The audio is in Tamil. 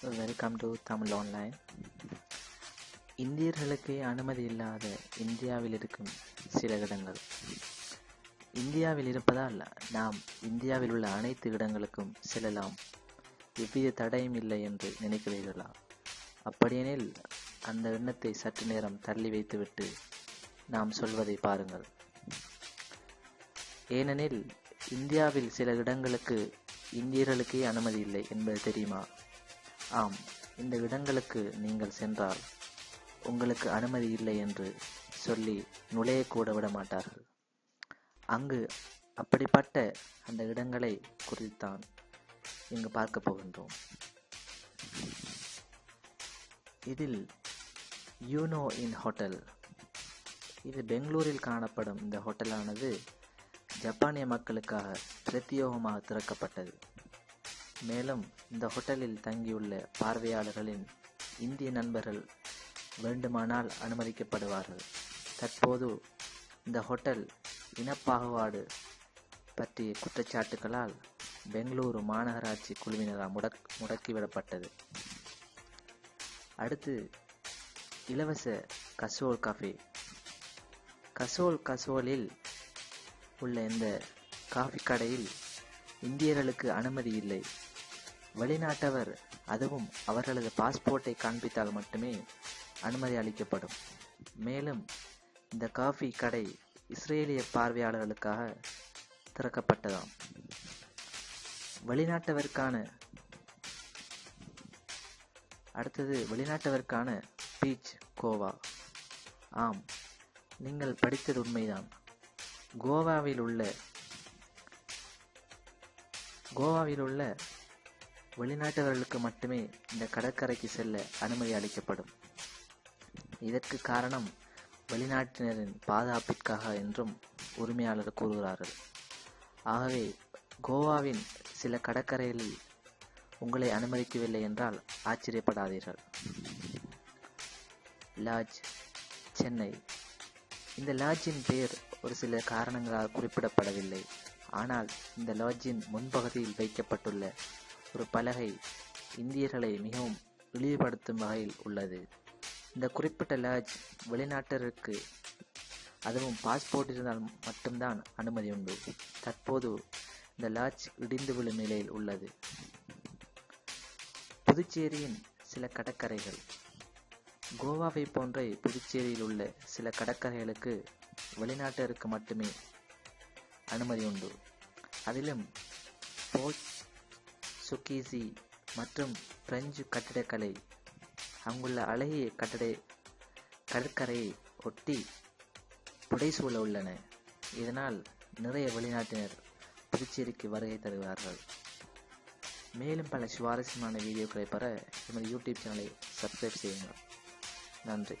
வெல்கம் டு தமிழ் ஆன்லைன் இந்தியர்களுக்கு அனுமதி இல்லாத இந்தியாவில் இருக்கும் சில இடங்கள். இந்தியாவில் இருப்பதால் நாம் இந்தியாவில் உள்ள அனைத்து இடங்களுக்கும் செல்லலாம். எவ்வித தடையும் இல்லை என்று நினைக்கிறீர்களா? அப்படியெனில் அந்த எண்ணத்தை சற்று நேரம் தள்ளி வைத்துவிட்டு நாம் சொல்வதை பாருங்கள். ஏனெனில் இந்தியாவில் சில இடங்களுக்கு இந்தியர்களுக்கே அனுமதி இல்லை என்பது தெரியுமா? ஆம் இந்த இடங்களுக்கு நீங்கள் சென்றால் உங்களுக்கு அனுமதி இல்லை என்று சொல்லி நுழையக்கூட விட மாட்டார்கள். அங்கு அப்படிப்பட்ட அந்த இடங்களை குறித்தான் இங்கு பார்க்க போகின்றோம். இதில் யூனோ இன் ஹோட்டல். இது பெங்களூரில் காணப்படும் இந்த ஹோட்டலானது ஜப்பானிய மக்களுக்காக பிரத்யேகமாக திறக்கப்பட்டது. மேலும் இந்த ஹோட்டலில் தங்கியுள்ள பார்வையாளர்களின் இந்திய நண்பர்கள் வேண்டுமானால் அனுமதிக்கப்படுவார்கள். தற்போது இந்த ஹோட்டல் இனப்பாகுபாடு பற்றிய குற்றச்சாட்டுகளால் பெங்களூரு மாநகராட்சி குழுவினரால் முடக் முடக்கிவிடப்பட்டது. அடுத்து இலவச கசோல் காஃபி. கசோல் கசோலில் உள்ள இந்த காஃபி கடையில் இந்தியர்களுக்கு அனுமதி இல்லை. வெளிநாட்டவர் அதுவும் அவர்களது பாஸ்போர்ட்டை காண்பித்தால் மட்டுமே அனுமதி அளிக்கப்படும். மேலும் இந்த காஃபி கடை இஸ்ரேலிய பார்வையாளர்களுக்காக திறக்கப்பட்டதாம். வெளிநாட்டவருக்கான அடுத்தது வெளிநாட்டவருக்கான பீச் கோவா. ஆம் நீங்கள் படித்தது உண்மைதான். கோவாவில் உள்ள கோவாவில் உள்ள வெளிநாட்டவர்களுக்கு மட்டுமே இந்த கடற்கரைக்கு செல்ல அனுமதி அளிக்கப்படும். இதற்கு காரணம் வெளிநாட்டினரின் பாதுகாப்பிற்காக என்றும் உரிமையாளர் கூறுகிறார்கள். ஆகவே கோவாவின் சில கடற்கரையில் உங்களை அனுமதிக்கவில்லை என்றால் ஆச்சரியப்படாதீர்கள். லாட்ஜ் சென்னை. இந்த லாட்ஜின் பெயர் ஒரு சில காரணங்களால் குறிப்பிடப்படவில்லை. ஆனால் இந்த லாட்ஜின் முன்பகுதியில் வைக்கப்பட்டுள்ள ஒரு பலகை இந்தியர்களை மிகவும் இழிவுபடுத்தும் வகையில் உள்ளது. இந்த குறிப்பிட்ட லாட்ஜ் வெளிநாட்டருக்கு அதுவும் பாஸ்போர்ட் இருந்தால் மட்டும்தான் அனுமதி உண்டு. தற்போது இந்த லாட்ஜ் இடிந்து விழும் நிலையில் உள்ளது. புதுச்சேரியின் சில கடற்கரைகள். கோவாவை போன்ற புதுச்சேரியில் உள்ள சில கடற்கரைகளுக்கு வெளிநாட்டருக்கு மட்டுமே அனுமதி உண்டு. அதிலும் போச் சுக்கீசி மற்றும் பிரெஞ்சு கட்டிடக்கலை அங்குள்ள அழகிய கட்டட கடற்கரையை ஒட்டி புடைசூழ உள்ளன. இதனால் நிறைய வெளிநாட்டினர் புதுச்சேரிக்கு வருகை தருவார்கள். மேலும் பல சுவாரஸ்யமான வீடியோக்களை பெற எமது யூடியூப் சேனலை சப்ஸ்கிரைப் செய்யுங்கள். நன்றி.